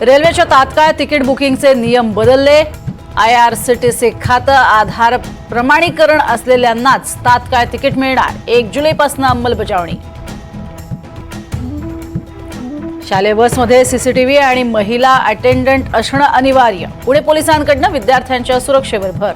रेल्वेच्या तात्काळ तिकीट बुकिंगचे नियम बदलले. I R C T C खातं आधार प्रमाणीकरण असलेल्यांनाच तात्काळ तिकीट मिळणार. एक जुलैपासून अंमलबजावणी. शालेय बसमध्ये सीसीटीव्ही आणि महिला अटेंडंट असणं अनिवार्य. पुणे पोलिसांकडनं विद्यार्थ्यांच्या सुरक्षेवर भर.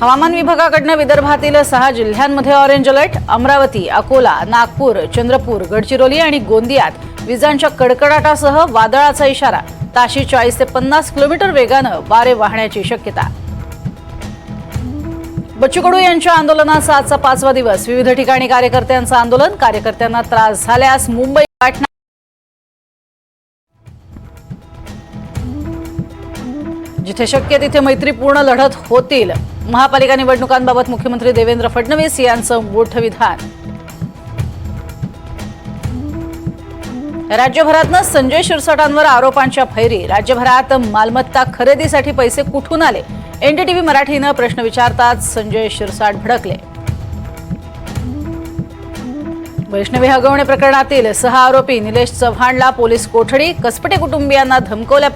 हवामान विभागाकडनं विदर्भातील सहा जिल्ह्यांमध्ये ऑरेंज अलर्ट अमरावती अकोला नागपूर चंद्रपूर गडचिरोली आणि गोंदियात विजांच्या कडकडाटासह वादळाचा इशारा. ताशी चाळीस ते पन्नास किलोमीटर वेगानं वारे वाहण्याची शक्यता. बच्चू कडू यांच्या आंदोलनाचा आजचा पाचवा दिवस. विविध ठिकाणी कार्यकर्त्यांचं आंदोलन. कार्यकर्त्यांना त्रास झाल्यास मुंबई पाटणा जिथे शक्य तिथे मैत्रीपूर्ण लढत होतील. महापालिका निवडणुकांबाबत मुख्यमंत्री देवेंद्र फडणवीस यांचं मोठं विधान. राज्यभरातनं संजय शिरसाटांवर आरोपांच्या फैरी. राज्यभरात मालमत्ता खरेदीसाठी पैसे कुठून आले? एनडीटीव्ही मराठीनं प्रश्न विचारताच संजय शिरसाट भडकले. वैष्णवी हगवणे प्रकरणातील सहा आरोपी निलेश चव्हाणला पोलीस कोठडी कसपटे कुटुंबियांना धमकवल्या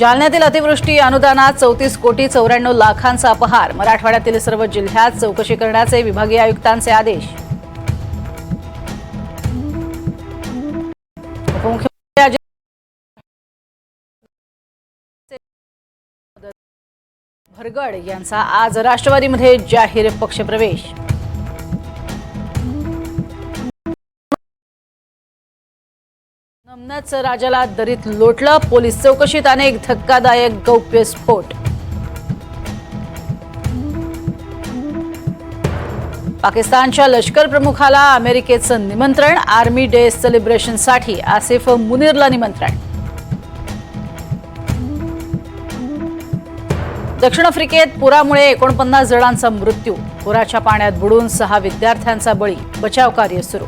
जालन्यातील अतिवृष्टी अनुदानात चौतीस कोटी चौऱ्याण्णव लाखांचा अपहार. मराठवाड्यातील सर्व जिल्ह्यात चौकशी करण्याचे विभागीय आयुक्तांचे आदेश. उपमुख्यमंत्री अजित भरगड यांचा आज राष्ट्रवादीमध्ये जाहीर पक्षप्रवेश. नमनच राजाला दरीत लोटलं. पोलीस चौकशीत अनेक धक्कादायक गौप्यस्फोट पाकिस्तानच्या लष्कर प्रमुखाला अमेरिकेचं निमंत्रण. आर्मी डे सेलिब्रेशनसाठी आसिफ मुनीरला निमंत्रण. दक्षिण आफ्रिकेत पुरामुळे एकोणपन्नास जणांचा मृत्यू. पुराच्या पाण्यात बुडून सहा विद्यार्थ्यांचा बळी. बचाव कार्य सुरू.